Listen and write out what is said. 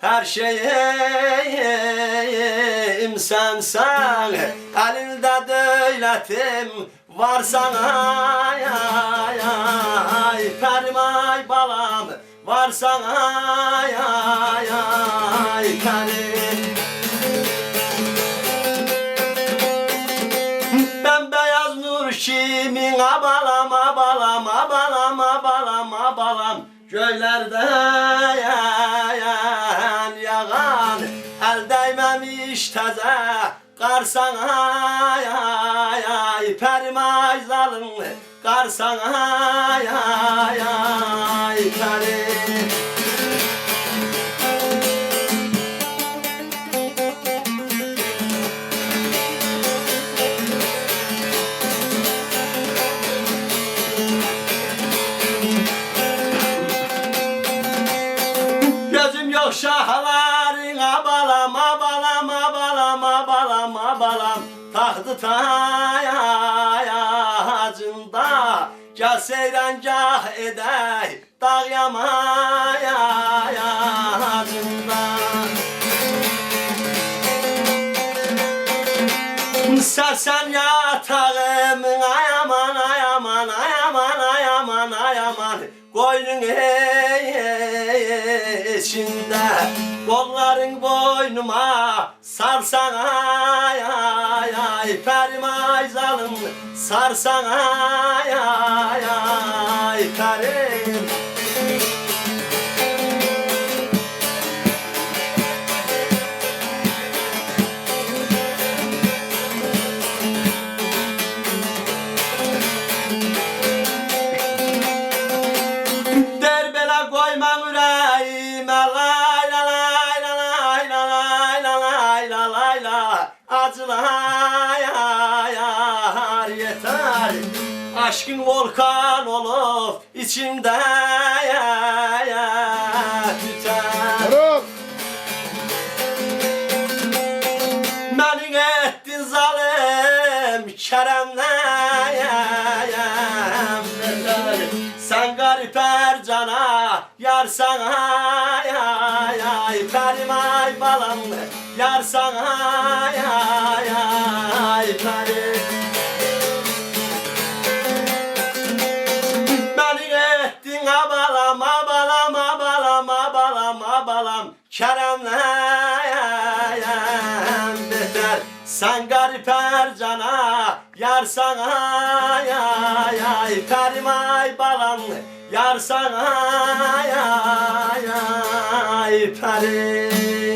Her şeyim sensen Elinde devletim var sana ay, ay, ay. Permay balam var sana ay, ay, ay. Perim Ben beyaz nur kimin abalam abalam abalam abalam abalam Göylerde yağan yağan. El değmemiş taze Karsan ay ay ay Permay zalım Karsan ay ay ay Perim yok şahların abalam abalam abalam abalam abalam Tahtı tayacında Gel seyrancah edey Dağ yamayacında Sersen yatağım ay aman Koynun içinde Kolların boynuma sarsan ay ay ay. Zalım sarsan ay ay ay. Perim Acılar yeter. Aşkın volkan olup içimde tüter Bravo. Beni ettin zalim Kerem'le Sen garip Ercan'a Yar sana ay ay ay Perim ay balam Yar sana ay ay Perim Beni ettin abalam abalam abalam abalam abalam. Kerem'le beter. Sen garip Ercan'a Yar sana ay ay ay. Perim balam Yar sana ay ay ay